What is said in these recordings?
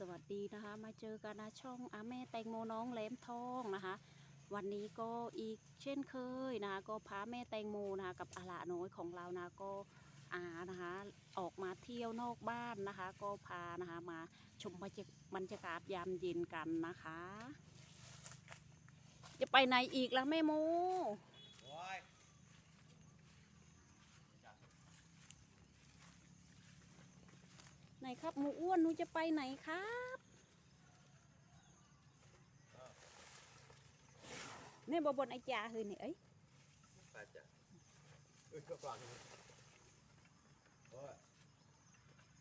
สวัสดีนะคะ มาเจอกันนะช่องอาแม่แตงโมน้องแหลมทองนะคะ วันนี้ก็อีกเช่นเคยนะคะก็พาแม่แตงโมนะคะกับอาลาน้อยของเรานะก็อานะคะออกมาเที่ยวนอกบ้านนะคะ ก็พานะคะมาชมบรรยากบรรยากาศยามเย็นกันนะคะ จะไปไหนอีกล่ะแม่โม โอ้ย ไหน ครับหมูอ้วนหนูจะไปไหนครับเนี่ยบอบนไอจ่าเฮ้ยนี่เอ้ยไปจ้ะเอ้ยก็ฟังโอ้ย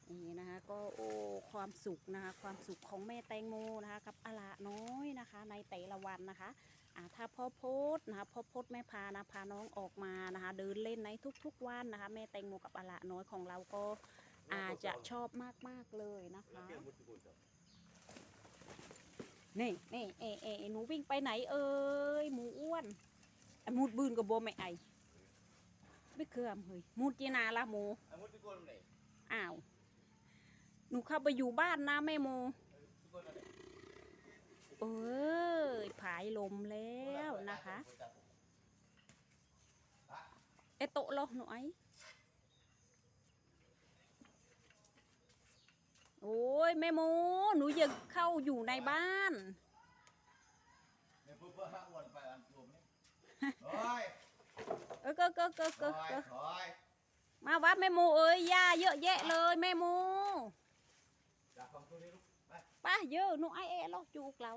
นี่นะคะก็โอ้ความสุขนะคะความสุขของแม่แตงโมนะคะกับอาลาน้อยนะคะ ในแต่ละวันนะคะอ่าถ้าพ่อโพสต์นะคะพ่อโพสต์แม่พานะพาน้องออกมานะคะ เดินเล่นในทุกๆวันนะคะ แม่แตงโมกับอาลาน้อยของเราก็ อาจจะชอบมากๆเลยนะคะเกี่ยวมุดมุดจ้ะนี่นี่เอเอเอหนูวิ่งไปไหนเอ่ยหมูอ้วนไอ้มูดบืนกับโบไม่ไอไม่เคยมเฮ้ยมูดจีนาละหมูไอ้มุดทุกคนไหนอ้าว หนูเข้าไปอยู่บ้านนะแม่โมทุกคนไหนเอ้ยผายลมแล้วนะคะ เอโตะเหรอหนูไอโอ้ย แม่โมหนูยังเข้าอยู่ในบ้านเนี่ยปุ๊บปุ๊บห้าอ้วนไปอันรวมนี่โอ้ยเออก็ก็ก็ก็โอ้ยก็โอ้ยมาวัดแม่โมเอ้ยย่าเยอะแยะเลยแม่โมอยากฟังตัวนี้ลูกไปป้าเยอะหนูไอเอหรอจูกเรา